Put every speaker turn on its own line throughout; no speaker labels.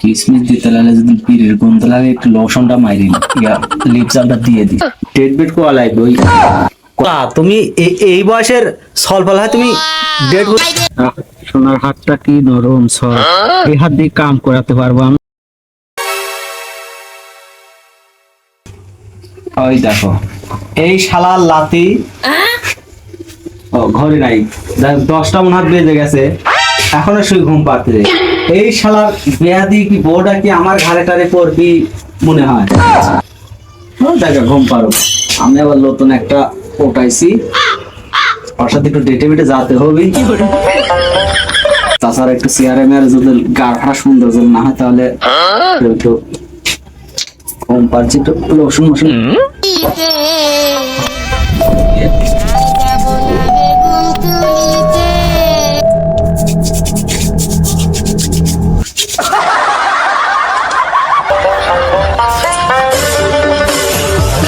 কিসমিস দিতে লাগলে যদি পীরের গন্ধ লাগে একটু মাইরি ইয়া লিপসাপটা দিয়ে দি টেট বেট কোয়া লাগবে ওই
তুমি এই বয়সের হয় তুমি ডেট
সোনার হাতটা কি নরম সর এই হাত দিয়ে কাম করাতে পারব আমি। ওই দেখো এই শালার লাতি ও ঘরে নাই। দশটা মনে হাত বেজে গেছে। এখনও শুই ঘুম পাচ্ছে এই শালার বেয়াদি কি বউটা কি আমার ঘাড়ে টারে পড়বি মনে হয়? দেখো ঘুম পারো আমি আবার নতুন একটা ওটাইছি ওর সাথে একটু ডেটে বেটে যেতে হবে। তাছাড়া একটু সিআরএম এর যদি গাড়া সুন্দর যদি না হয় তাহলে একটু ঘুম পাচ্ছি একটু লোশন মোশন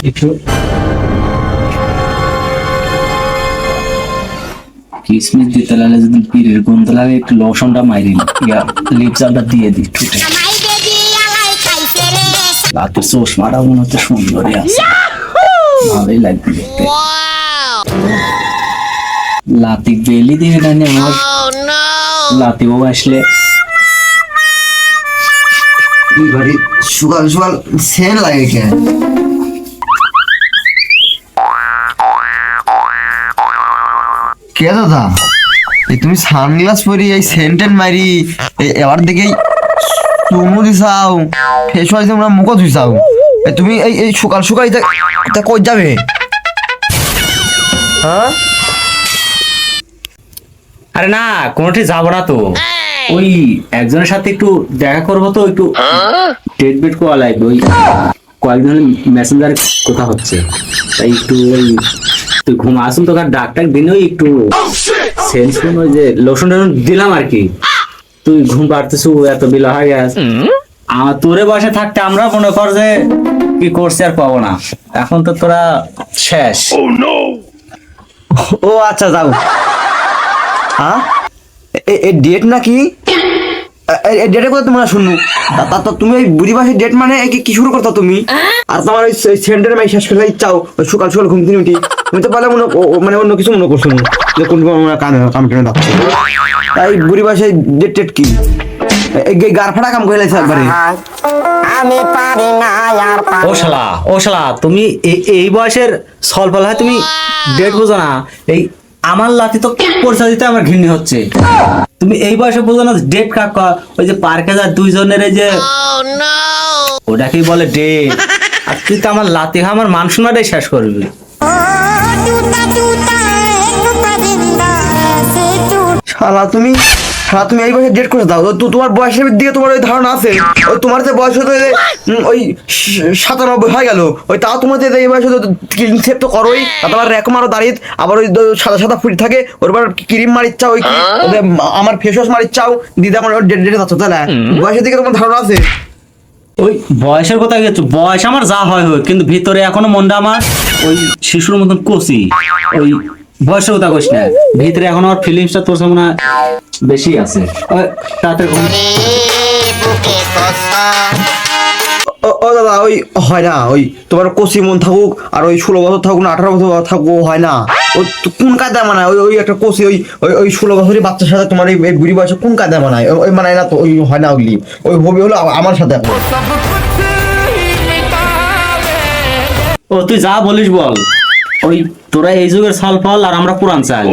একটু কিসমিস দিতে লাগলে যদি পীরের গন্ধ লাগে একটু লোশনটা মাইরি ইয়া দিয়ে দি ঠুটে রাতে চশমাটা মনে হচ্ছে সুন্দরই আছে। ভালোই লাগবে দেখতে। লাতি বেলি দিয়ে জানি আমার? লাতি বউ আসলে
সকাল সকাল সেন লাগে কেন? কে দাদা? এই তুমি সানগ্লাস পরি এই সেন্টেন মারি এবার দেখেই চুমু ফেস ওয়াশ ধুইছাও তুমি এই এই সকাল সকাল এটা কই যাবে? হ্যাঁ?
আরে না, কোনোটি যাব না তো।
ওই একজনের সাথে একটু দেখা করব তো, একটু ডেট বেট লাগবে। ওই কয়েকদিন মেসেঞ্জারে কথা হচ্ছে। তাই একটু ওই তুই ঘুম আসুন তোকে আর ডাক্তার দিন ওই একটু সেন্স ওই যে লোশন টোশন দিলাম আর কি। তুই ঘুম পাড়তেছু এত বিলা হয়ে গেছে। আমার তোরে বসে থাকতে আমরা মনে কর যে কি করছি আর পাবো না। এখন তো তোরা শেষ।
ও আচ্ছা যাও। হ্যাঁ এই ডেট নাকি? এই ডেটে কথা তোমরা শুনু তা- তা তুমি ওই বুড়ি মাসের ডেট মানে কি- শুরু করতো তুমি? আর তোমার ওই সেন্টারে মাই শেষ করে চাও ওই সকাল সকাল ঘুম থেকে উঠি। তুমি তো পারলে মনে মানে অন্য কিছু মনে করছ যে কোন কামে কাম টেনে ডাকছো। তাই বুড়ি মাসের ডেট টেট কি? এই গার ফাটা কাম করে লাগছে একবারে।
ও শালা ও শালা তুমি এই বয়সের সলপাল হয় তুমি ডেট বুঝো না। এই আমার লাতি তো পরিচয় দিতে আমার ঘৃণি হচ্ছে। তুমি এই বয়সে বলো না ডেট কাক? ওই যে পার্কে যা দুইজনের এই যে ওটাকেই বলে ডেট আর তুই তো আমার লাতি আমার মান শোনাটাই শেষ করবি।
শালা তুমি শালা তুমি এই বয়সে ডেট করে দাও তো তোমার বয়সের দিকে তোমার ওই ধারণা আছে। ওই তোমার যে বয়স হতে ওই সাতানব্বই হয়ে গেল। ওই তাও তোমার যে এই বয়সে ক্লিন সেভ তো করোই তোমার র্যাক মারো দাঁড়িয়ে আবার ওই সাদা সাদা ফুট থাকে ওর আবার ক্রিম মারিচ্ছাও ওই কি ওদের মা- আমার ফেস ওয়াশ মারিচ্ছাও দিদা আমার ডেট ডেটে যাচ্ছ তাহলে বয়সের দিকে তোমার ধারণা আছে?
ওই বয়সের কথা গেছো বয়স আমার যা হয় হোক কিন্তু ভিতরে এখনও মনটা আমার ওই শিশুর মতন কচি ওই বয়সের কথা কইস না ভিতরে এখন আমার ফিলিংসটা তোর সামনে বেশি আছে।
ও- দাদা ওই হয় না ওই তোমার কষি মন থাকুক আর ওই ষোলো বছর থাকুক না আঠারো বছর থাকুক হয় না। ওই কোন কায়দা মানায়? ওই ওই একটা কষি ওই ওই ওই ষোলো বছরের বাচ্চার সাথে তোমার এই বুড়ি বয়সে কোন কায়দা মানায়? ওই- মানায় না তো ওই হয় না ওই হবি হলো আমার সাথে।
ও তুই যা বলিস বল। ওই তোরা এই যুগের সাল ফল আর আমরা পুরান চাল।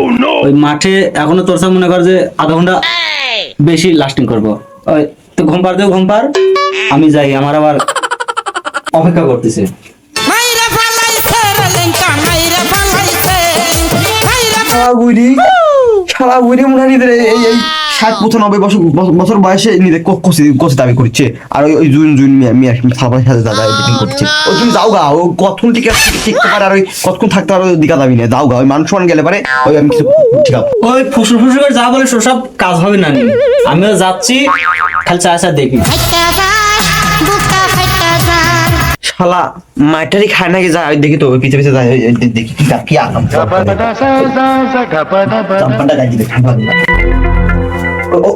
ওই মাঠে এখনও তোর সাথে মনে কর যে আধা ঘণ্টা বেশি লাস্টিং করব। ওই তো ঘুম পার দেও ঘুম পার আমি যাই আমার আবার অপেক্ষা করতেছে।
মাইরা ফালাইছে রে লেঙ্কা মাইরা ফালাইছে। মাইরা
শালা বুড়ি শালা বুড়ি মনে হয় এই ষাট পঁচানব্বই বছর বছর- বছর বয়সে নিজে ক- কষি দাবি করছে। আর ওই জুন জুন মিয়া সাথে দাদা এডিটিং করছে। ওই তুমি যাও গা ও কতক্ষণ টিকে টিকতে পারে আর ওই কতক্ষণ থাকতে পারে ওই দিকা দাবি নেই। যাও গা ওই মানুষ মান গেলে পারে ওই আমি কিছু ঠিক আছে
ওই ফুসুর ফুসুর করে যা বলে সব কাজ হবে না। আমিও যাচ্ছি খালি চা চা দেখি।
শালা মাইটারি খায় নাকি যায় ওই দেখি তো ওই পিছে পিছে যায় দেখি কি কি আকাম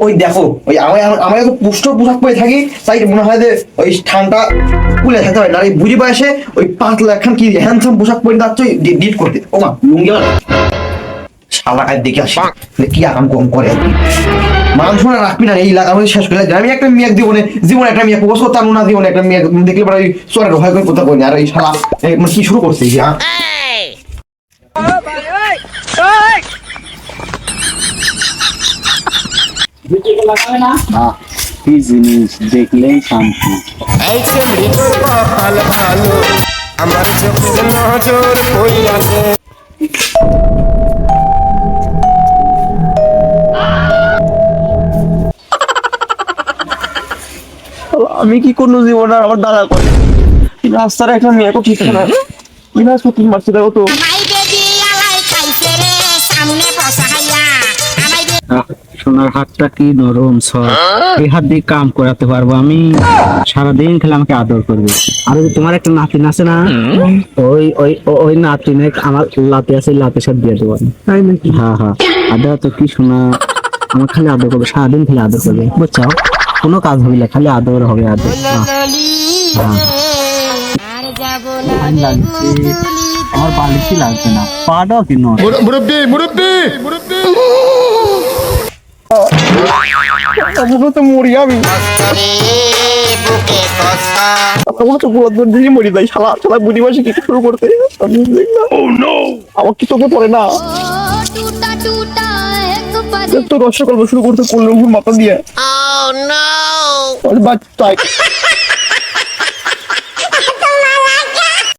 ওই দেখো, ওই এত পুষ্ট পোশাক পরে থাকি, তাই মনে হয় যে ওই ঠান্ডা কুলে থাকতে হয় না বয়সে ওই পাতলা একখান কি হ্যান্ডসাম পোশাক পরে ডিট করতে। ও মা, লুঙ্গি দেখে আসি। কি আরাম কম করে। কি রাখবি না এই শেষ করে আমি একটা মেয়ে জীবনে জীবনে একটা মেয়ে প্রপোজ করতাম না জীবনে একটা মেয়ে দেখলে পরে ওই চোরের ভয় করে কথা কই না। আর এই শালা মানে কি শুরু করছে হ্যাঁ?
কি জিনিস দেখলেই শান্তি।
এই কপাল ভালো আমার চোখের নজর পইরাছে
আমি কি করব জীবন আর আমার দাদা করে? রাস্তার একটা মেয়ে ঠিক না কি না সত্যি মারছে দেখো তো।
সামনে
সোনার হাতটা কি নরম সর এই হাত দিয়ে কাম করাতে পারব। আমি সারাদিন খেলে আমাকে আদর করবে। আর তোমার একটা নাতিন আছে না? ওই ওই ওই নাতিনে আমার লাতে আছে লাতের সাথে দিয়ে দেবো আমি। হ্যাঁ হ্যাঁ। আদর তো কি শোনা আমার খালি আদর করবে সারাদিন খালি আদর করবে। বুঝছ? কোনো কাজ হবে না খালি আদর হবে আদর। হ্যাঁ। হ্যাঁ। আমার বালিশই লাগবে না। পাটাও কি নয়?
মুরব্বী মুরব্বী মুরব্বী।
মনে তো মরি আমি
কষ্ট
তো দূর দিয়ে মরি যাই শালা। শালা বুড়ি মাসে কি শুরু করতে? আমি দেখলাম। আমার কি চোখে পড়ে না? তো রসগল্প শুরু করতে করল মাথা দিয়ে।
Oh no!
বাচ্চা